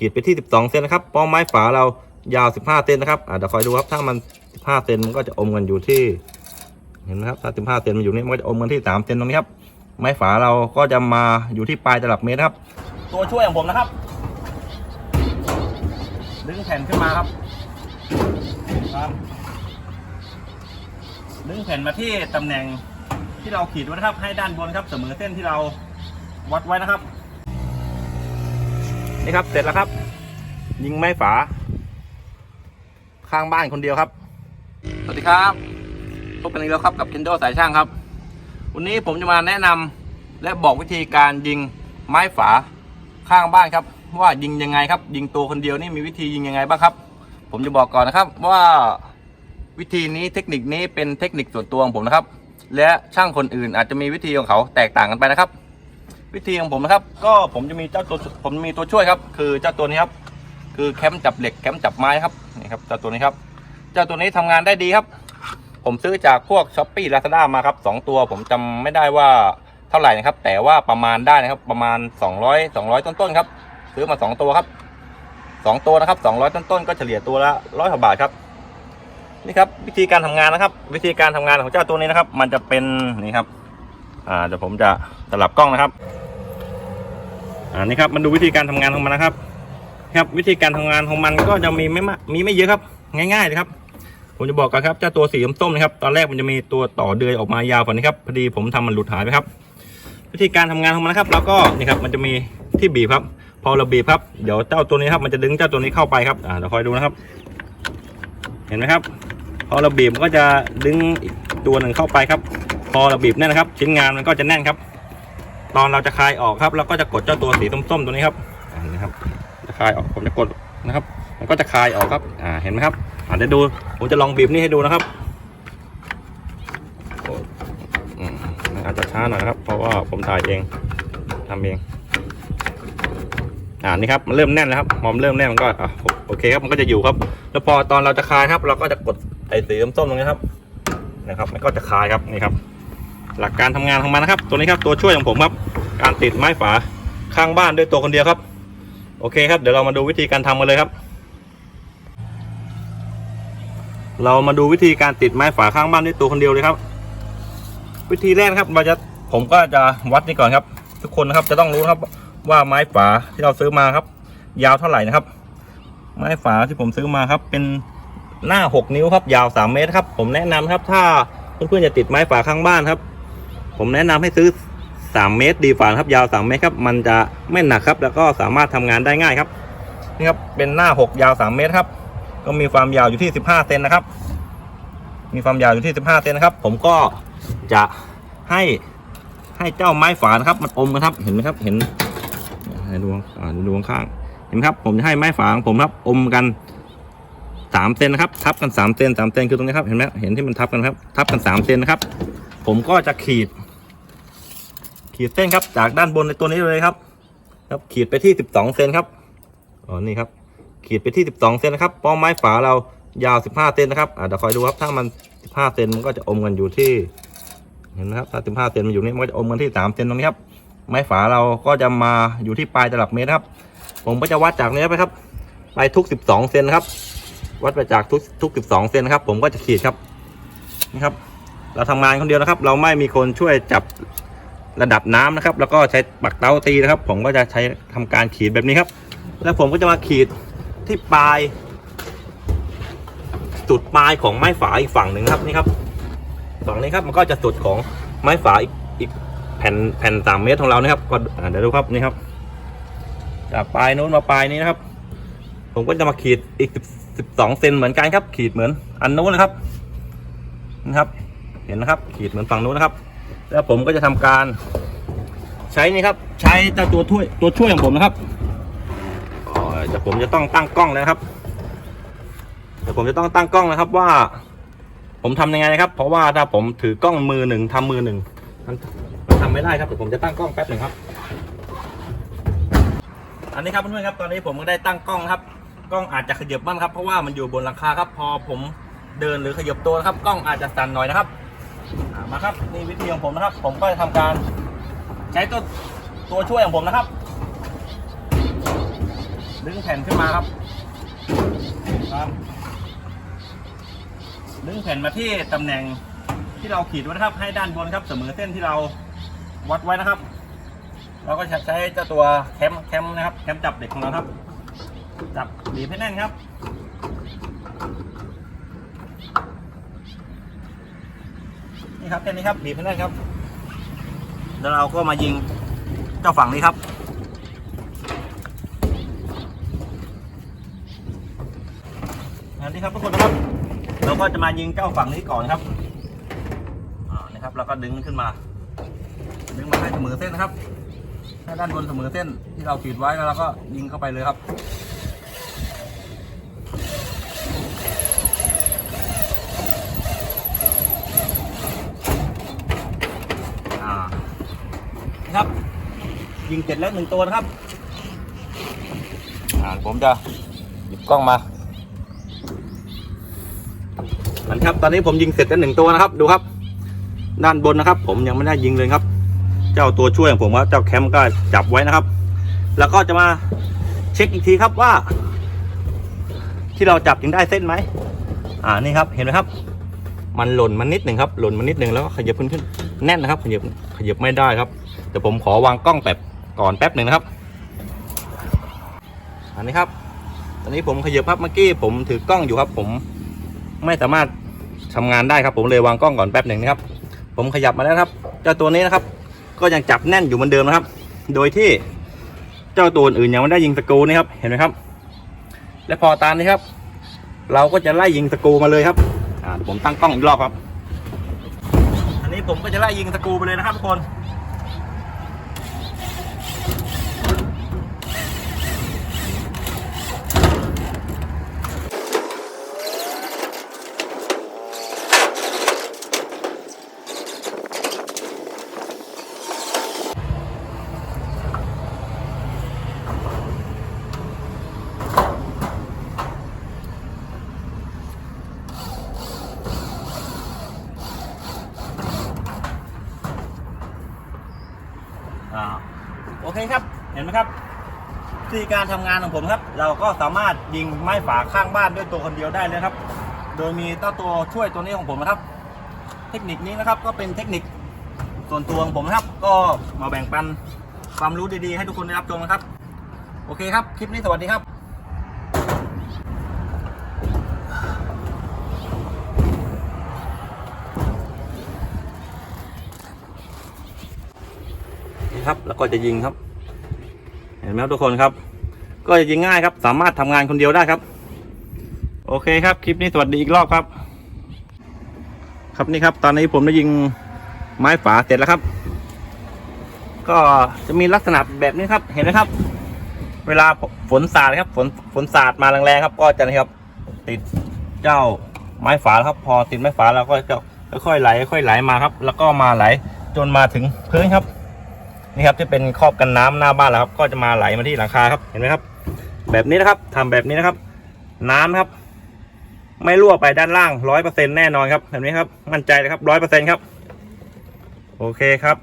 ขีดไปที่ 12 เซนนะครับป้อมไม้ฝาเรายาว 15 เซนนะครับอ่าเดี๋ยวคอยดูครับถ้ามัน 15 เซนมันก็จะอมกันอยู่ที่ เห็นไหมครับถ้า 15 เซนมันอยู่นี่มันก็จะอมกันที่ 3 เซนตรงนี้ครับ ไม้ฝาเราก็จะมาอยู่ที่ปลายตลับเมตรครับ ตัวช่วยของผมนะครับ ดึงแผ่นขึ้นมาครับครับดึงแผ่นมาที่ตำแหน่งที่เราขีดไว้นะครับ ให้ด้านบนครับเสมอเส้นที่เราวัดไว้นะครับ นี่ครับ เสร็จแล้วครับ ยิงไม้ฝา ข้างบ้านคนเดียวครับ สวัสดีครับพบกันอีกแล้วครับกับเคนโดสายช่างครับ วันนี้ผมจะมาแนะนำและบอกวิธีการยิงไม้ฝาข้างบ้านครับ ว่ายิงยังไงครับ ยิงตัวคนเดียวนี่มีวิธียิงยังไงบ้างครับ ผมจะบอกก่อนนะครับว่าวิธีนี้เทคนิคนี้เป็นเทคนิคส่วนตัวของผมนะครับ และช่างคนอื่นอาจจะมีวิธีของเขาแตกต่างกันไปนะครับ วิธีของผมนะครับ ก็ผมจะมีเจ้าตัวผมมีตัวช่วยครับ คือเจ้าตัวนี้ครับ คือแคมจับเหล็กแคมจับไม้ครับนี่ครับเจ้าตัวนี้ครับ เจ้าตัวนี้ทำงานได้ดีครับ ผมซื้อจากพวกช้อปปี้ลาซาด้ามาครับสองตัวผมจำไม่ได้ว่าเท่าไหร่นะครับ แต่ว่าประมาณได้นะครับ ประมาณ 200 200 ต้นๆครับ ซื้อมา 2 ตัวครับ 2 ตัวนะครับ 200 ต้นๆก็เฉลี่ยตัวละร้อยกว่าบาทครับนี่ครับวิธีการทำงานนะครับ วิธีการทำงานของเจ้าตัวนี้นะครับ มันจะเป็นนี่ครับ อ่าเดี๋ยวผมจะสลับกล้องนะครับ อ่านี่ครับมันดูวิธีการทำงานของมันนะครับ ครับวิธีการทำงานของมันก็จะมีไม่มากมีไม่เยอะครับ ง่ายๆเลยครับ ผมจะบอกกันครับเจ้าตัวสีส้มๆนะครับ ตอนแรกมันจะมีตัวต่อเดือยออกมายาวกว่านี้ครับพอดีผมทำมันหลุดหายไปครับ วิธีการทำงานของมันนะครับ แล้วก็นี่ครับมันจะมีที่บีบครับ พอเราบีบครับเดี๋ยวเจ้าตัวนี้ครับมันจะดึงเจ้าตัวนี้เข้าไปครับอ่าเดี๋ยวคอยดูนะครับ เห็นไหมครับ พอเราบีบมันก็จะดึงอีกตัวหนึ่งเข้าไปครับ พอเราบีบแน่นนะครับ ชิ้นงานมันก็จะแน่นครับ ตอนเราจะคลายออกครับเราก็จะกดเจ้าตัวสีส้มๆตัวนี้ครับอ่านะครับจะคลายออกผมจะกดนะครับ มันก็จะคลายออกครับอ่าเห็นไหมครับอ่าเดี๋ยวดูผมจะลองบีบนี่ให้ดูนะครับอาจจะช้าหน่อยครับ เพราะว่าผมถ่ายเองทำเองอ่านี่ครับมันเริ่มแน่นแล้วครับพอมเริ่มแน่นมันก็อะโอเคครับมันก็จะอยู่ครับ แล้วพอตอนเราจะคลายครับ เราก็จะกดไอ้สีส้มๆตรงนี้ครับ นะครับ มันก็จะคลายครับนี่ครับ หลักการทำงานของมันนะครับ ตัวนี้ครับตัวช่วยของผมครับ การติดไม้ฝาข้างบ้านด้วยตัวคนเดียวครับ โอเคครับ เดี๋ยวเรามาดูวิธีการทำกันเลยครับ เรามาดูวิธีการติดไม้ฝาข้างบ้านด้วยตัวคนเดียวเลยครับ วิธีแรกครับเราจะผมก็จะวัดนี่ก่อนครับ ทุกคนนะครับจะต้องรู้ครับว่าไม้ฝาที่เราซื้อมาครับ ยาวเท่าไหร่นะครับ ไม้ฝาที่ผมซื้อมาครับ เป็นหน้า 6 นิ้วครับ ยาว 3 เมตรครับ ผมแนะนำครับ ถ้าเพื่อนๆจะติดไม้ฝาข้างบ้านครับ ผมแนะนำให้ซื้อ 3 เมตรดีฝาครับยาว 3 เมตรครับ มันจะไม่หนักครับ แล้วก็สามารถทำงานได้ง่ายครับ นี่ครับเป็นหน้า 6 ยาว 3 เมตรครับ ก็มีความยาวอยู่ที่ 15 เซนนะครับ มีความยาวอยู่ที่ 15 เซนนะครับ ผมก็จะให้ให้เจ้าไม้ฝานครับ มันอมกันครับ เห็นไหมครับ เห็นให้ดูอ่าดูข้าง เห็นไหมครับ ผมจะให้ไม้ฝาของผมครับ อมกัน3เซนนะครับทับกัน3เซน3เซนคือตรงนี้ครับเห็นไหมเห็นที่มันทับกันครับ ทับกัน3เซนนะครับ ผมก็จะขีด ขีดเส้นครับ จากด้านบนในตัวนี้เลยครับ ครับขีดไปที่ 12 เซนครับอ๋อนี่ครับ ขีดไปที่ 12 เซนนะครับป้อมไม้ฝาเรายาว 15 เซนนะครับอ่าเดี๋ยวคอยดูครับถ้ามัน 15 เซนมันก็จะอมกันอยู่ที่เห็นไหมครับถ้า 15 เซนมันอยู่นี่มันก็จะอมกันที่ 3 เซนตรงนี้ครับไม้ฝาเราก็จะมาอยู่ที่ปลายตลับเมตรครับ ผมก็จะวัดจากนี้ไปครับ ไปทุก 12 เซนครับ วัดไปจากทุกทุก 12 เซนครับ ผมก็จะขีดครับนี่ครับ เราทำงานคนเดียวนะครับ เราไม่มีคนช่วยจับ ระดับน้ำนะครับ แล้วก็ใช้ปักเตาตีนะครับ ผมก็จะใช้ทำการขีดแบบนี้ครับ แล้วผมก็จะมาขีดที่ปลายสุดปลายของไม้ฝาอีกฝั่งหนึ่งครับนี่ครับฝั่งนี้ครับมันก็จะสุดของไม้ฝาอีกอีกแผ่นแผ่นสามเมตรของเรานะครับก็เดี๋ยวดูครับนี่ครับ จากปลายนู้นมาปลายนี้นะครับ ผมก็จะมาขีดอีกสิบสองเซนเหมือนกันครับ ขีดเหมือนอันนู้นนะครับนะครับ เห็นนะครับ ขีดเหมือนฝั่งนู้นนะครับ แล้วผมก็จะทำการ ใช้นี่ครับ ใช้เจ้าตัวช่วยตัวช่วยของผมนะครับเดี๋ยวผมจะต้องตั้งกล้องนะครับเดี๋ยวผมจะต้องตั้งกล้องนะครับว่า ผมทำยังไงนะครับ เพราะว่าถ้าผมถือกล้องมือหนึ่งทำมือหนึ่งมันทำไม่ได้ครับเดี๋ยวผมจะตั้งกล้องแป๊บหนึ่งครับ อันนี้ครับเพื่อนๆครับ ตอนนี้ผมก็ได้ตั้งกล้องครับกล้องอาจจะขยับบ้างครับเพราะว่ามันอยู่บนหลังคาครับ พอผมเดินหรือขยับตัวนะครับ กล้องอาจจะสั่นหน่อยนะครับ มาครับนี่วิธีของผมนะครับ ผมก็จะทำการใช้ตัวตัวช่วยของผมนะครับ ดึงแผ่นขึ้นมาครับครับ ดึงแผ่นมาที่ตำแหน่งที่เราขีดไว้นะครับ ให้ด้านบนครับเสมอเส้นที่เราวัดไว้นะครับ เราก็จะใช้เจ้าตัวแคมแคมนะครับแคมจับเด็กของเราครับ จับบีบให้แน่นครับ นี่ครับแค่นี้ครับบีบให้แน่นครับ แล้วเราก็มายิงเจ้าฝั่งนี้ครับ อันนี้ครับทุกคนนะครับ เราก็จะมายิงเจ้าฝั่งนี้ก่อนครับอ่านะครับเราก็ดึงขึ้นมา ดึงมาให้เสมอเส้นนะครับให้ด้านบนเสมอเส้นที่เราขีดไว้แล้วเราก็ยิงเข้าไปเลยครับ อ่านี่ครับ ยิงเสร็จแล้วหนึ่งตัวนะครับอ่าผมจะหยิบกล้องมาอันครับ ตอนนี้ผมยิงเสร็จแล้วหนึ่งตัวนะครับ ดูครับ ด้านบนนะครับ ผมยังไม่ได้ยิงเลยครับ เจ้าตัวช่วยของผมว่าเจ้าแคมก็จับไว้นะครับ แล้วก็จะมาเช็คอีกทีครับว่า ที่เราจับยังได้เส้นไหมอ่านี่ครับเห็นไหมครับ มันหล่นมานิดหนึ่งครับหล่นมานิดหนึ่งแล้วก็ขยับขึ้นขึ้นแน่นนะครับ ขยับขยับไม่ได้ครับเดี๋ยวผมขอวางกล้องแป๊บ ก่อนแป๊บหนึ่งนะครับ อันนี้ครับ ตอนนี้ผมขยับครับเมื่อกี้ผมถือกล้องอยู่ครับ ผมไม่สามารถทำงานได้ครับ ผมเลยวางกล้องก่อนแป๊บหนึ่งนะครับ ผมขยับมาแล้วครับเจ้าตัวนี้นะครับ ก็ยังจับแน่นอยู่เหมือนเดิมนะครับ โดยที่เจ้าตัวอื่นยังไม่ได้ยิงสกูนี่ครับ เห็นไหมครับ และพอตามนี้ครับ เราก็จะไล่ยิงสกูมาเลยครับอ่าเดี๋ยวผมตั้งกล้องอีกรอบครับ อันนี้ผมก็จะไล่ยิงสกูไปเลยนะครับทุกคน อ่า โอเครับ เห็นไหมครับวิธีการทำงานของผมครับ เราก็สามารถยิงไม้ฝาข้างบ้านด้วยตัวคนเดียวได้เลยครับ โดยมีเจ้าตัวช่วยตัวนี้ของผมนะครับ เทคนิคนี้นะครับก็เป็นเทคนิคส่วนตัวของผมนะครับ ก็มาแบ่งปันความรู้ดีๆ ให้ทุกคนได้รับชมนะครับ โอเคครับ คลิปนี้สวัสดีครับนี่ครับ แล้วก็จะยิงครับ ห็นไหมครับทุกคนครับ ก็จะยิงง่ายครับ สามารถทำงานคนเดียวได้ครับ โอเคครับ คลิปนี้สวัสดีอีกรอบครับ ครับนี่ครับ ตอนนี้ผมได้ยิงไม้ฝาเสร็จแล้วครับ ก็จะมีลักษณะแบบนี้ครับ เห็นไหมครับ เวลาฝนสาดครับ ฝนฝนสาดมาแรงๆครับ ก็จะนะครับ ติดเจ้าไม้ฝาครับ พอติดไม้ฝาแล้วก็จะค่อยๆไหลค่อยๆไหลมาครับ แล้วก็มาไหลจนมาถึงพื้นครับ นี่ครับที่เป็นครอบกันน้ำหน้าบ้านแล้วครับก็จะมาไหลมาที่หลังคาครับเห็นไหมครับ แบบนี้นะครับทำแบบนี้นะครับ น้ำครับ ไม่รั่วไปด้านล่างร้อยเปอร์เซ็นแน่นอนครับแบบนี้ครับมั่นใจเลยครับร้อยเปอร์เซ็นครับ โอเคครับ